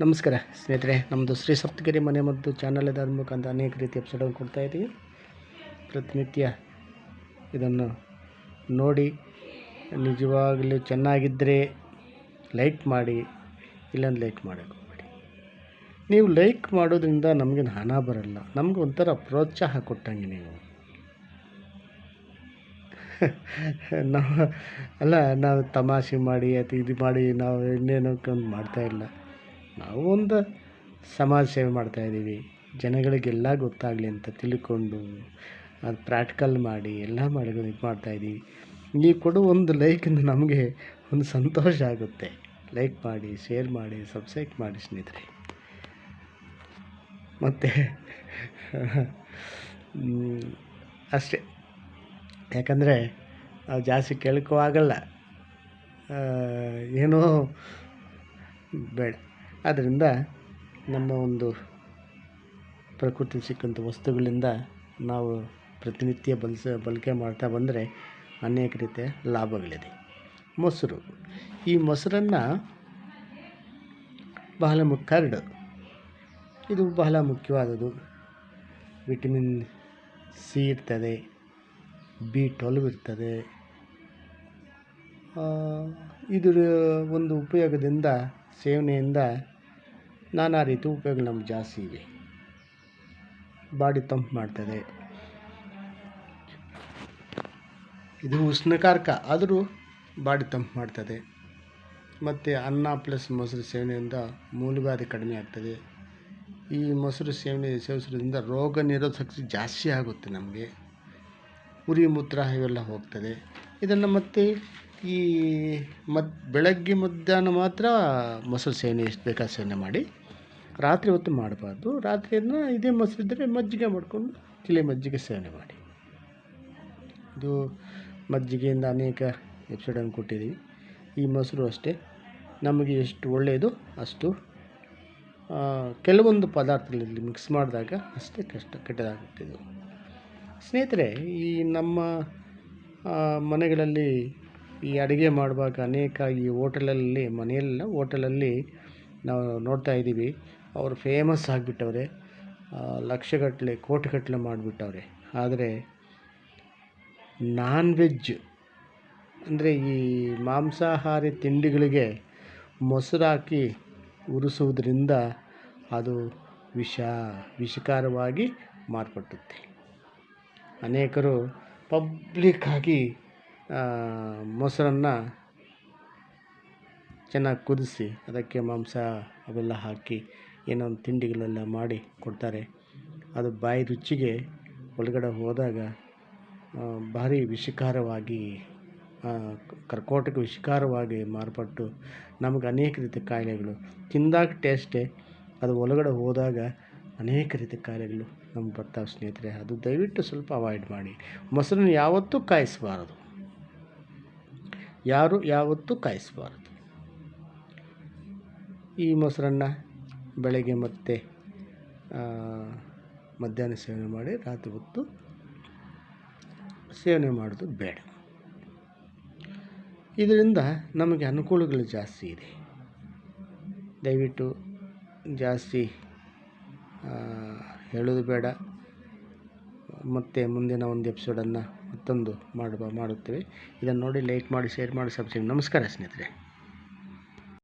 ನಮಸ್ಕಾರ ಸ್ನೇಹಿತರೆ ನಮ್ಮದು ಶ್ರೀ ಸಪ್ತಗಿರಿ ಮನೆ ಮತ್ತು ಚಾನಲ್ ಇದಾದ ಮುಖಾಂತರ ಅನೇಕ ರೀತಿಯ ಎಪಿಸೋಡನ್ನು ಕೊಡ್ತಾ ಇದ್ದೀವಿ. ಪ್ರತಿನಿತ್ಯ ಇದನ್ನು ನೋಡಿ, ನಿಜವಾಗಲೂ ಚೆನ್ನಾಗಿದ್ದರೆ ಲೈಕ್ ಮಾಡಿ ಇಲ್ಲೊಂದು ಲೈಕ್ ಮಾಡೋಕ್ಕೆ ಹೋಗಬೇಡಿ. ನೀವು ಲೈಕ್ ಮಾಡೋದ್ರಿಂದ ನಮಗೆ ಹಣ ಬರಲ್ಲ, ನಮ್ಗೆ ಒಂಥರ ಪ್ರೋತ್ಸಾಹ ಕೊಟ್ಟಂಗೆ ನೀವು. ನಾವು, ಅಲ್ಲ, ನಾವು ತಮಾಷೆ ಮಾಡಿ ಅಥವಾ ಇದು ಮಾಡಿ, ನಾವು ಇನ್ನೇನೋ ಮಾಡ್ತಾ ಮಾಡ್ತಾಯಿಲ್ಲ ನಾವು ಒಂದು ಸಮಾಜ ಸೇವೆ ಮಾಡ್ತಾಯಿದ್ದೀವಿ ಜನಗಳಿಗೆಲ್ಲ ಗೊತ್ತಾಗಲಿ ಅಂತ ತಿಳ್ಕೊಂಡು ಅದು ಪ್ರಾಕ್ಟಿಕಲ್ ಮಾಡಿ ಎಲ್ಲ ಮಾಡಿ ಇದು ಮಾಡ್ತಾಯಿದ್ದೀವಿ ನೀವು ಕೊಡೋ ಒಂದು ಲೈಕಿಂದ ನಮಗೆ ಒಂದು ಸಂತೋಷ ಆಗುತ್ತೆ. ಲೈಕ್ ಮಾಡಿ ಶೇರ್ ಮಾಡಿ ಸಬ್ಸ್ಕ್ರೈಬ್ ಮಾಡಿ ಸ್ನೇಹಿತರೆ. ಮತ್ತು ಅಷ್ಟೇ. ಯಾಕಂದರೆ ನಾವು ಜಾಸ್ತಿ ಕೇಳಕ್ಕೂ ಆಗಲ್ಲ. ಏನೋ ಬೇಡ. ಆದ್ದರಿಂದ ನಮ್ಮ ಒಂದು ಪ್ರಕೃತಿ ಸಿಕ್ಕಂಥ ವಸ್ತುಗಳಿಂದ ನಾವು ಪ್ರತಿನಿತ್ಯ ಬಳಸ ಬಳಕೆ ಮಾಡ್ತಾ ಬಂದರೆ ಅನೇಕ ರೀತಿಯ ಲಾಭಗಳಿದೆ. ಮೊಸರು. ಈ ಮೊಸರನ್ನು ಬಹಳ ಮುಖ್ಯ ಕರ್ಡ್ ಇದು ಬಹಳ ಮುಖ್ಯವಾದದ್ದು. ವಿಟಮಿನ್ ಸಿ ಇರ್ತದೆ, ಬಿ ಟ್ವೆಲ್ವ್ ಇರ್ತದೆ. ಇದರ ಒಂದು ಉಪಯೋಗದಿಂದ, ಸೇವನೆಯಿಂದ ನಾನಾ ರೀತಿ ಉಪಯೋಗ ನಮ್ಗೆ ಜಾಸ್ತಿ ಇವೆ. ಬಾಡಿ ತಂಪು ಮಾಡ್ತದೆ. ಇದು ಉಷ್ಣಕಾರಕ, ಆದರೂ ಬಾಡಿ ತಂಪು ಮಾಡ್ತದೆ. ಮತ್ತು ಅನ್ನ ಪ್ಲಸ್ ಮೊಸರು ಸೇವನೆಯಿಂದ ಮೂಲವ್ಯಾಧಿ ಕಡಿಮೆ ಆಗ್ತದೆ. ಈ ಮೊಸರು ಸೇವನೆ ಸೇವಿಸೋದ್ರಿಂದ ರೋಗ ನಿರೋಧಕ ಜಾಸ್ತಿ ಆಗುತ್ತೆ ನಮಗೆ. ಉರಿ ಮೂತ್ರ ಇವೆಲ್ಲ ಹೋಗ್ತದೆ. ಇದನ್ನು ಮತ್ತೆ ಈ ಮದ್, ಬೆಳಗ್ಗೆ ಮಧ್ಯಾಹ್ನ ಮಾತ್ರ ಮೊಸರು ಸೇವನೆ, ಎಷ್ಟು ಬೇಕಾದ ಸೇವನೆ ಮಾಡಿ. ರಾತ್ರಿ ಹೊತ್ತು ಮಾಡಬಾರ್ದು. ರಾತ್ರಿಯನ್ನು ಇದೇ ಮೊಸರು ಇದ್ದರೆ ಮಜ್ಜಿಗೆ ಮಾಡಿಕೊಂಡು ತಿಳಿ ಮಜ್ಜಿಗೆ ಸೇವನೆ ಮಾಡಿ. ಇದು ಮಜ್ಜಿಗೆಯಿಂದ ಅನೇಕ ಎಪಿಸೋಡನ್ನು ಕೊಟ್ಟಿದ್ದೀವಿ. ಈ ಮೊಸರು ಅಷ್ಟೇ. ನಮಗೆ ಎಷ್ಟು ಒಳ್ಳೆಯದು ಅಷ್ಟು ಕೆಲವೊಂದು ಪದಾರ್ಥಗಳಲ್ಲಿ ಮಿಕ್ಸ್ ಮಾಡಿದಾಗ ಅಷ್ಟೇ ಕಷ್ಟ ಕೆಟ್ಟದಾಗುತ್ತಿದ್ದು ಸ್ನೇಹಿತರೆ, ಈ ನಮ್ಮ ಮನೆಗಳಲ್ಲಿ ಈ ಅಡುಗೆ ಮಾಡುವಾಗ ಅನೇಕ ಈ ಹೋಟೆಲಲ್ಲಿ ಮನೆಯಲ್ಲ ಹೋಟೆಲಲ್ಲಿ ನಾವು ನೋಡ್ತಾ ಇದ್ದೀವಿ. ಅವರು ಫೇಮಸ್ ಆಗಿಬಿಟ್ಟವ್ರೆ. ಲಕ್ಷಗಟ್ಟಲೆ, ಕೋಟಿಗಟ್ಟಲೆ ಮಾಡಿಬಿಟ್ಟವ್ರೆ. ಆದರೆ ನಾನ್ ವೆಜ್ ಅಂದರೆ ಈ ಮಾಂಸಾಹಾರಿ ತಿಂಡಿಗಳಿಗೆ ಮೊಸರು ಹಾಕಿ ಉರಿಸುವುದರಿಂದ ಅದು ವಿಷ, ವಿಷಕಾರವಾಗಿ ಮಾರ್ಪಟ್ಟುತ್ತೆ. ಅನೇಕರು ಪಬ್ಲಿಕ್ಕಾಗಿ ಮೊಸರನ್ನು ಚೆನ್ನಾಗಿ ಕುದಿಸಿ, ಅದಕ್ಕೆ ಮಾಂಸ ಅವೆಲ್ಲ ಹಾಕಿ ಏನೋ ಒಂದು ತಿಂಡಿಗಳೆಲ್ಲ ಮಾಡಿ ಕೊಡ್ತಾರೆ. ಅದು ಬಾಯಿ ರುಚಿಗೆ ಒಳಗಡೆ ಹೋದಾಗ ಭಾರಿ ವಿಷಕಾರವಾಗಿ ಕರ್ಕೋಟಕ ವಿಷಕಾರವಾಗಿ ಮಾರ್ಪಟ್ಟು ನಮಗೆ ಅನೇಕ ರೀತಿಯ ಕಾಯಿಲೆಗಳು ತಿಂದಾಗ ಟೇಸ್ಟೇ, ಅದು ಒಳಗಡೆ ಹೋದಾಗ ಅನೇಕ ರೀತಿಯ ಕಾಯಿಲೆಗಳು ನಮ್ಗೆ ಬರ್ತಾವೆ ಸ್ನೇಹಿತರೆ. ಅದು ದಯವಿಟ್ಟು ಸ್ವಲ್ಪ ಅವಾಯ್ಡ್ ಮಾಡಿ. ಮೊಸರನ್ನು ಯಾವತ್ತೂ ಕಾಯಿಸಬಾರದು. ಯಾರು ಯಾವತ್ತೂ ಕಾಯಿಸಬಾರದು. ಈ ಮೊಸರನ್ನು ಬೆಳಗ್ಗೆ ಮತ್ತೆ ಮಧ್ಯಾಹ್ನ ಸೇವನೆ ಮಾಡಿ ರಾತ್ರಿ ಹೊತ್ತು ಸೇವನೆ ಮಾಡೋದು ಬೇಡ. ಇದರಿಂದ ನಮಗೆ ಅನುಕೂಲಗಳು ಜಾಸ್ತಿ ಇದೆ. ದಯವಿಟ್ಟು ಜಾಸ್ತಿ ಹೇಳೋದು ಬೇಡ. ಮತ್ತು ಮುಂದಿನ ಒಂದು ಎಪಿಸೋಡನ್ನು ಮತ್ತೊಂದು ಮಾಡುವ, ಮಾಡುತ್ತೇವೆ. ಇದನ್ನು ನೋಡಿ ಲೈಕ್ ಮಾಡಿ ಶೇರ್ ಮಾಡಿ ಸಬ್ಸ್ಕ್ರೈಬ್ ನಮಸ್ಕಾರ ಸ್ನೇಹಿತರೆ.